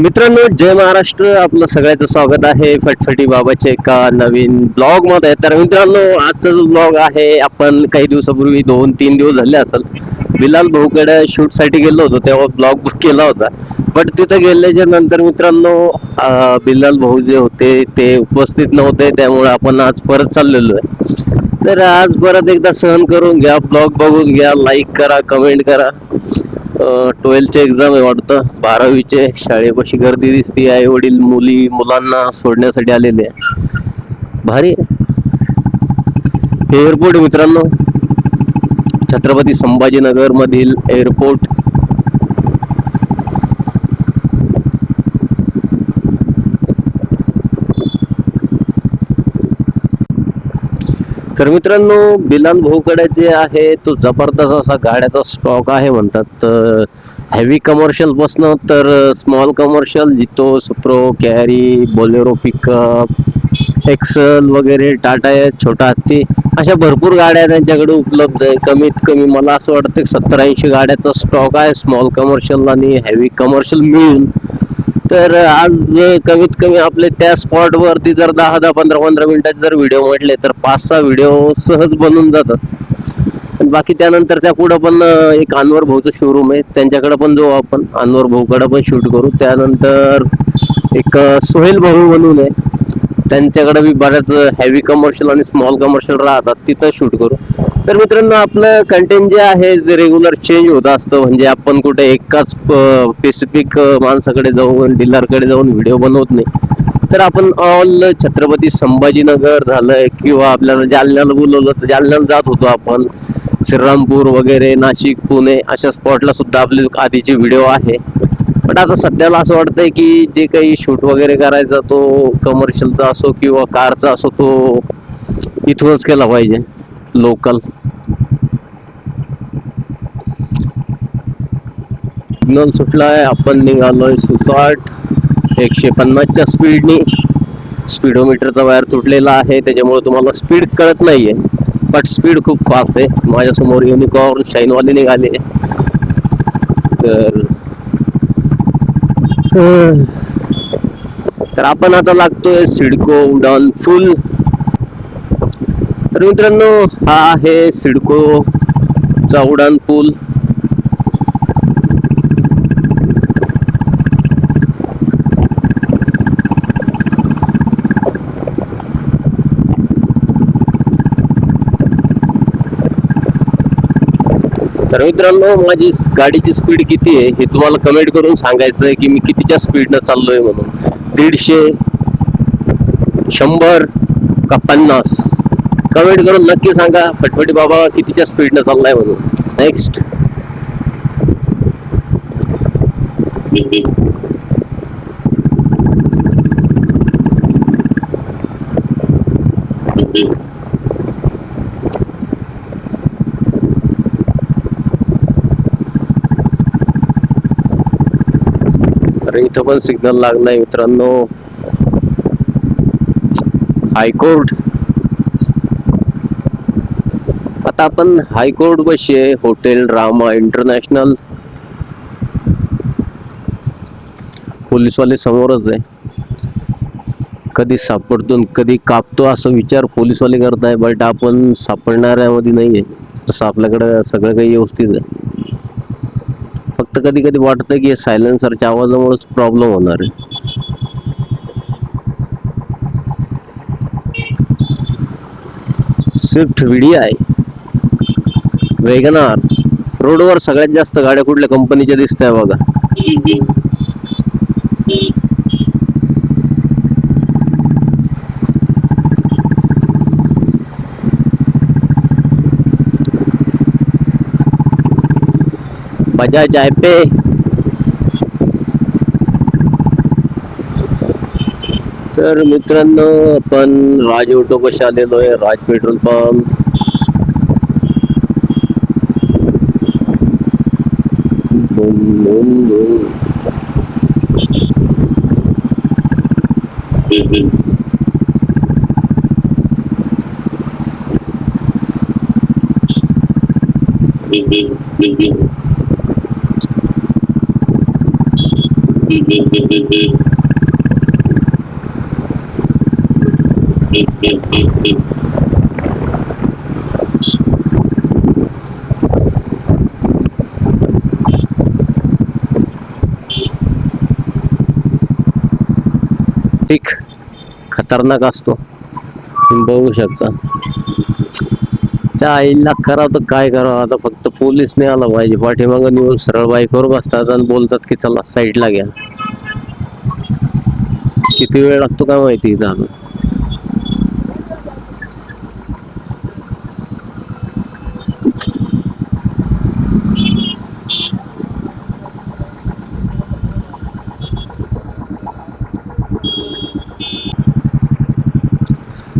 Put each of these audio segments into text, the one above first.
मित्रांनो जय महाराष्ट्र. आपलं सगळ्याचं स्वागत आहे फटफटी बाबाच्या एका नवीन ब्लॉगमध्ये तर मित्रांनो आजचा जो ब्लॉग आहे आपण काही दिवसापूर्वी दोन तीन दिवस झाले असेल. बिलाल भाऊकडे शूटसाठी गेलो होतो तेव्हा ब्लॉग बुक केला होता. बट तिथं गेल्याच्यानंतर मित्रांनो बिलाल भाऊ जे होते ते उपस्थित नव्हते त्यामुळे आपण आज परत चाललेलो आहे. तर आज परत एकदा सहन करून घ्या ब्लॉग बघून घ्या लाईक करा कमेंट करा. ट्वेल्थचे एक्झाम आहे वाटतं. बारावीचे शाळेपाशी गर्दी दिसते आई वडील मुली मुलांना सोडण्यासाठी आलेले आहे भारी हे एअरपोर्ट मित्रांनो. छत्रपती संभाजीनगर मधील एअरपोर्ट तर मित्रांनो बिलान भोकडे जे आहे तो जबरदस्त असा गाड्याचा स्टॉक आहे म्हणतात. हेवी कमर्शियल पासनं तर small commercial Jeeto Supro carry Bolero pickup Excel वगैरे टाटा आहे छोटा हत्ती अशा भरपूर गाड्या त्यांच्याकडे उपलब्ध आहे. कमीत कमी मला असं वाटतं सत्तर ऐंशी गाड्याचा स्टॉक आहे स्मॉल कमर्शियल आणि हेवी कमर्शियल मिळून. तर आज कमीत कमी आपले त्या स्पॉट वरती जर दहा दहा पंधरा पंधरा मिनिटाचे जर व्हिडिओ म्हटले तर पाच सहा व्हिडिओ सहज बनून जातात. बाकी त्यानंतर त्या पुढं पण एक अनवर भाऊचं शोरूम आहे त्यांच्याकडे पण जाऊ आपण. अनवर भाऊकडं पण शूट करू. त्यानंतर एक सोहेल भाऊ म्हणून आहे. त्यांच्याकडे बी बऱ्याच हेवी कमर्शियल आणि स्मॉल कमर्शियल राहतात तिथं शूट करू. तर मित्रांनो आपलं कंटेंट जे आहे जे रेग्युलर चेंज होत असतं म्हणजे आपण कुठे एकाच स्पेसिफिक माणसाकडे जाऊन डीलरकडे जाऊन व्हिडिओ बनवत नाही. तर आपण ऑल छत्रपती संभाजीनगर झालंय किंवा आपल्याला जालन्याला बोलवलं तर जालन्याला जात होतो आपण. श्रीरामपूर वगैरे नाशिक पुणे अशा स्पॉटला सुद्धा आपले आधीचे व्हिडिओ आहे. पण आता सध्याला असं वाटतंय की जे काही शूट वगैरे करायचा तो कमर्शियलचा असो किंवा कारचा असो तो इथूनच केला पाहिजे लोकल सिग्नल सुटलाय आपण निघालोय सुसाट. एकशे पन्नासच्या स्पीडनी स्पीडोमीटरचा वायर तुटलेला आहे त्याच्यामुळे तुम्हाला स्पीड कळत नाहीये. बट स्पीड खूप फास्ट आहे. माझ्यासमोर युनिकॉर्न शाईनवाले निघाले तर तर आपण आता लागतोय सिडको उडान फुल. तर मित्रांनो हा आहे सिडको चा उडान पूल. तर मित्रांनो माझी गाडीची स्पीड किती आहे हे तुम्हाला कमेंट करून सांगायचं आहे की मी कितीच्या स्पीडनं चाललोय म्हणून. दीडशे शंभर का पन्नास? कमेंट करून नक्की सांगा. फटफटी बाबा कितीच्या स्पीडनं चाललाय म्हणून. नेक्स्ट अरे इथं पण सिग्नल लागलाय मित्रांनो. हायकोर्ट आता आपण हायकोर्ट बशी आहे हॉटेल रामा इंटरनॅशनल पोलीसवाले समोरच आहे. कधी सापडतो कधी कापतो असा विचार पोलीसवाले करताय बट आपण सापडणाऱ्यामध्ये नाहीये. तसं आपल्याकडं सगळं काही व्यवस्थित आहे. फक्त कधी कधी वाटतं की सायलेन्सरच्या आवाजामुळेच प्रॉब्लेम होणार आहे. स्विफ्ट व्हिडी आहे वेगनार रोडवर सगळ्यात जास्त गाड्या कुठल्या कंपनीच्या दिसत आहे बघा. बजाज आहे पे। तर मित्रांनो आपण राज ऑटो कशा आलेलो आहे? Raj petrol pump. Boom, boom, boom. ठीक खतरनाक असतो बघू शकता त्या आईला करावं तर काय करावं आता फक्त पोलीस नाही आला पाहिजे. पाठीमागं नेऊन सरळ बाईकवर बसतात आणि बोलतात की चला साईडला घ्या. किती वेळ लागतो काय माहिती इथं अजून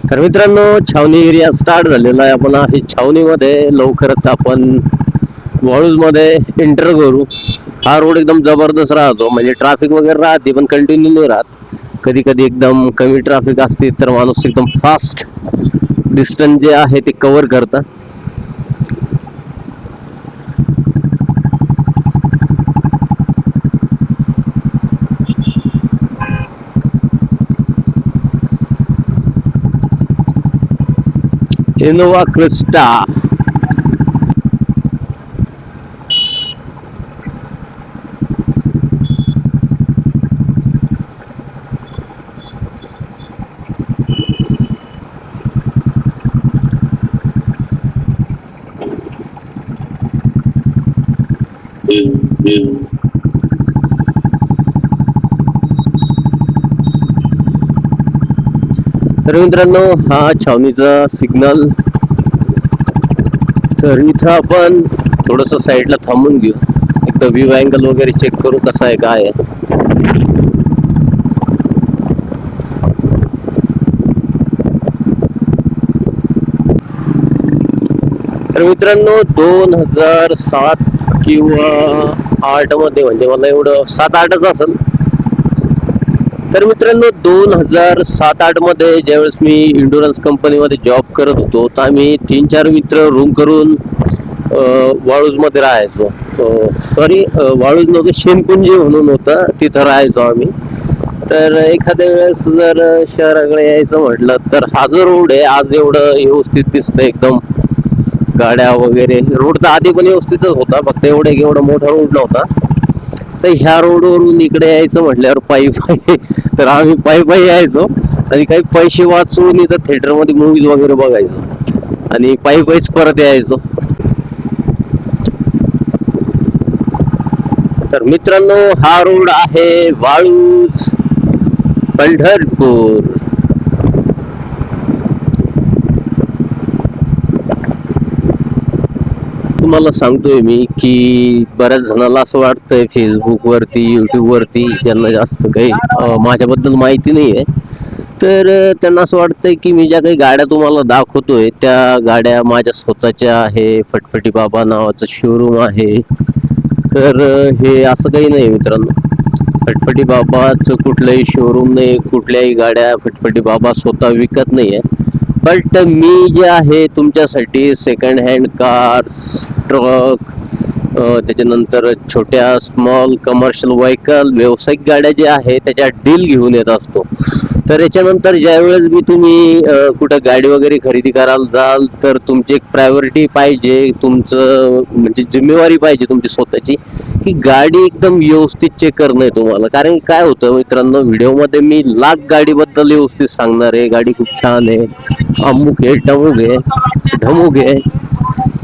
तर मित्रांनो छावणी एरिया स्टार्ट झालेला आहे. आपण आहे छावणीमध्ये. लवकरच आपण वाळूजमध्ये एंटर करू. हा रोड एकदम जबरदस्त राहतो. म्हणजे ट्रॅफिक वगैरे राहते पण कंटिन्यू नाही राहत. कधी कधी एकदम कमी ट्रॅफिक असते तर माणूस एकदम फास्ट डिस्टन्स जे आहे ते कव्हर करतात इनोवा क्रिस्टा तर मित्रांनो हा छावणीचा सिग्नल तर इथं आपण थोडस साईडला थांबून घेऊ. एकदा व्ह्यू अँगल वगैरे चेक करू कसा आहे काय आहे. तर मित्रांनो दोन हजार सात किंवा आठमध्ये म्हणजे मला एवढं सात आठच असेल. तर मित्रांनो दोन हजार सात आठमध्ये ज्यावेळेस मी इंडोरन्स कंपनीमध्ये जॉब करत होतो तर आम्ही तीन चार मित्र रूम करून वाळूजमध्ये राहायचो. सॉरी वाळूज नव्हतं शेनकुंजी म्हणून होतं तिथं राहायचो आम्ही. तर एखाद्या वेळेस जर शहराकडे यायचं म्हटलं तर हा जो रोड आहे आज एवढं व्यवस्थित दिसतं एकदम. गाड्या वगैरे रोड तर आधी पण व्यवस्थितच होता फक्त एवढे एवढा मोठा रोड नव्हता. तर ह्या रोडवरून इकडे यायचं म्हटल्यावर पायी पायी तर आम्ही पायी पायी यायचो. आणि काही पैसे वाचून इथं थिएटरमध्ये मूवीज वगैरे बघायचो. आणि पायी पायीच परत यायचो. तर मित्रांनो हा रोड आहे वाळूज पंढरपूर. तुम्हाला सांगतोय मी की बऱ्याच जणाला असं वाटतंय फेसबुकवरती वरती ज्यांना जास्त काही माझ्याबद्दल माहिती नाही आहे तर त्यांना असं वाटतंय की मी ज्या काही गाड्या तुम्हाला दाखवतोय त्या गाड्या माझ्या स्वतःच्या आहे फटफटी बाबा नावाचं शोरूम आहे. तर हे असं काही नाही मित्रांनो. फटफटी बाबाचं कुठलंही शोरूम नाही कुठल्याही गाड्या फटफटी बाबा स्वतः विकत नाही आहे बट मी जे आहे तुमच्यासाठी सेकंड हँड कार्स ट्रक त्याच्यानंतर छोट्या स्मॉल कमर्शियल व्हेकल व्यावसायिक गाड्या ज्या आहेत त्याच्या डील घेऊन येत असतो. तर याच्यानंतर ज्यावेळेस मी तुम्ही कुठं गाडी वगैरे खरेदी करायला जाल तर तुमची एक प्रायोरिटी पाहिजे तुमचं म्हणजे जिम्मेवारी पाहिजे तुमची स्वतःची. की गाडी एकदम व्यवस्थित चेक करणं आहे तुम्हाला. कारण काय होतं मित्रांनो व्हिडिओमध्ये मी लाख गाडीबद्दल व्यवस्थित सांगणार आहे. गाडी खूप छान आहे. अमुक आहे टमुक आहे ढमुक आहे.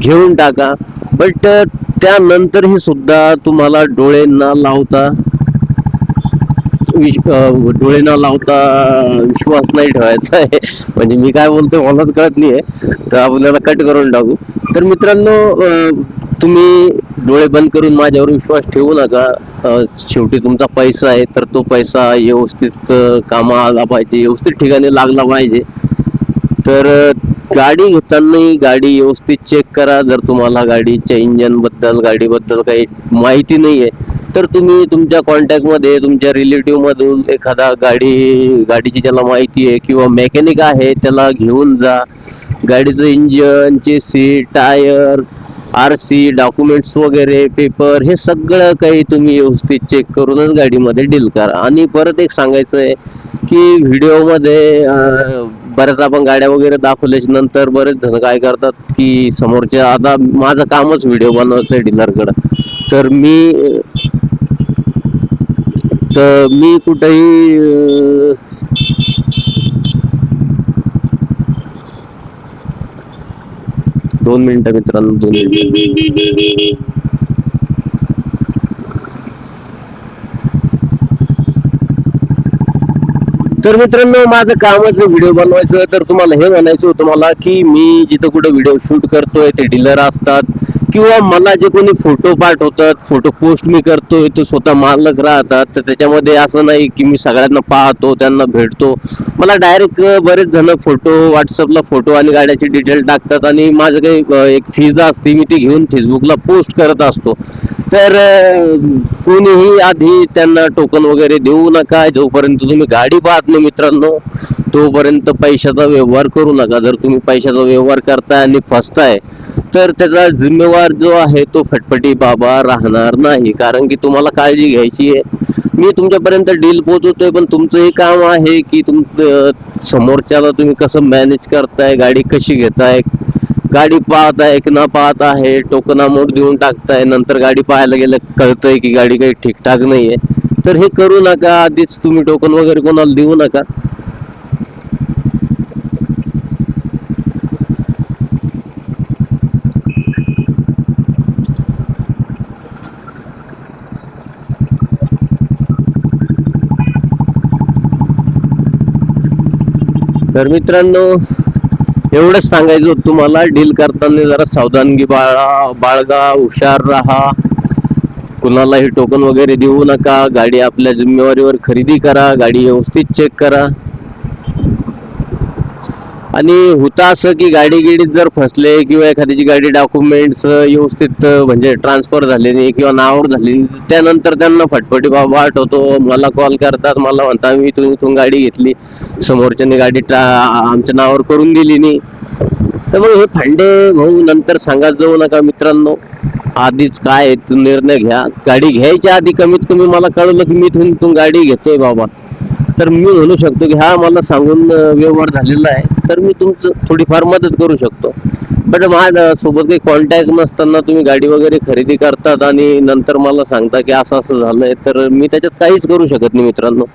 घेऊन टाका. बट त्यानंतरही सुद्धा तुम्हाला डोळे न लावता डोळे न लावता विश्वास नाही ठेवायचा आहे. म्हणजे मी काय बोलतोय मलाच कळत नाहीये. तर आपल्याला कट करून टाकू. तर मित्रांनो तुम्ही डोळे बंद करून माझ्यावर विश्वास ठेवू नका. शेवटी तुमचा पैसा आहे तर तो पैसा व्यवस्थित कामा आला पाहिजे व्यवस्थित ठिकाणी लागला पाहिजे. तर गाडी घेताना गाडी व्यवस्थित चेक करा. जर तुम्हाला गाडीच्या इंजनबद्दल गाडीबद्दल काही माहिती नाही आहे तर तुम्ही तुमच्या कॉन्टॅक्टमध्ये तुमच्या रिलेटिव्हमधून एखादा गाडी गाडीची ज्याला माहिती आहे किंवा मेकॅनिक आहे त्याला घेऊन जा. गाडीचं इंजन चे seat tyre R C documents वगैरे पेपर हे सगळं काही तुम्ही व्यवस्थित चेक करूनच गाडीमध्ये डील करा. आणि परत एक सांगायचं आहे की व्हिडिओमध्ये बऱ्याच आपण गाड्या वगैरे दाखवल्याच्या नंतर बरेच जण काय करतात की समोरच्या आता माझं कामच व्हिडिओ बनवायचं आहे डीलरकडं तर मी तर मी कुठेही दोन मिनिटं मित्रांनो दोन मिनिटं. तर मित्रांनो माझं कामच व्हिडिओ बनवायचं तर तुम्हाला हे म्हणायचं होतं मला की मी जिथं कुठं व्हिडिओ शूट करतोय ते डीलर असतात. किंवा मला जे कोणी फोटो पाठवतात फोटो पोस्ट मी करतो तो स्वतः मालक राहतात तर त्याच्यामध्ये असं नाही की मी सगळ्यांना पाहतो त्यांना भेटतो. मला डायरेक्ट बरेच जण फोटो व्हॉट्सअपला फोटो आणि गाड्याची डिटेल टाकतात आणि माझं काही एक फीज असते मी ती घेऊन फेसबुकला पोस्ट करत असतो. तर कोणीही आधी त्यांना टोकन वगैरे देऊ नका. जोपर्यंत तुम्ही गाडी पाहत नाही मित्रांनो तोपर्यंत पैशाचा व्यवहार करू नका. जर तुम्ही पैशाचा व्यवहार करताय आणि फसताय तर त्याचा जिम्मेवार जो आहे तो फटफटी बाबा राहणार नाही. कारण की तुम्हाला काळजी घ्यायची आहे. मी तुमच्यापर्यंत डील पोहोचवतोय पण तुमचं हे काम आहे की तुम समोरच्याला तुम्ही कसं मॅनेज करताय गाडी कशी घेताय गाडी पाहत आहे की न पाहत आहे टोकना मोड देऊन टाकताय नंतर गाडी पाहायला गेलं कळतंय की गाडी काही ठीकठाक नाहीये. तर हे करू नका आधीच तुम्ही टोकन वगैरे कोणाला देऊ नका. तर मित्रांनो एवढंच सांगायचं तुम्हाला. डील करताना जरा सावधानगी बाळा बाळगा हुशार राहा. कुणालाही टोकन वगैरे देऊ नका. गाडी आपल्या जिम्मेवारीवर खरेदी करा. गाडी व्यवस्थित चेक करा. आणि होतं असं की गाडी गिडीत जर फसले किंवा एखाद्याची गाडी डॉक्युमेंट्स व्यवस्थित म्हणजे ट्रान्सफर झाले नाही किंवा नावावर झाली त्यानंतर त्यांना फटफटी बाबा आठवतो मला कॉल करतात मला म्हणता मी इथून इथून गाडी घेतली. समोरच्याने गाडी आमच्या नावावर करून दिली नाही. त्यामुळे हे फांडे भाऊ नंतर सांगत जाऊ नका मित्रांनो. आधीच काय आहे निर्णय घ्या. गाडी घ्यायच्या आधी कमीत कमी मला कळलं की मी इथून इथून गाडी घेतोय बाबा. तर मी म्हणू शकतो की हा मला सांगून व्यवहार झालेला आहे. तर मी तुमचं थोडीफार मदत करू शकतो. बट माझ्या सोबत काही कॉन्टॅक्ट नसताना तुम्ही गाडी वगैरे खरेदी करतात आणि नंतर मला सांगता की असं असं झालंय तर मी त्याच्यात काहीच करू शकत नाही मित्रांनो.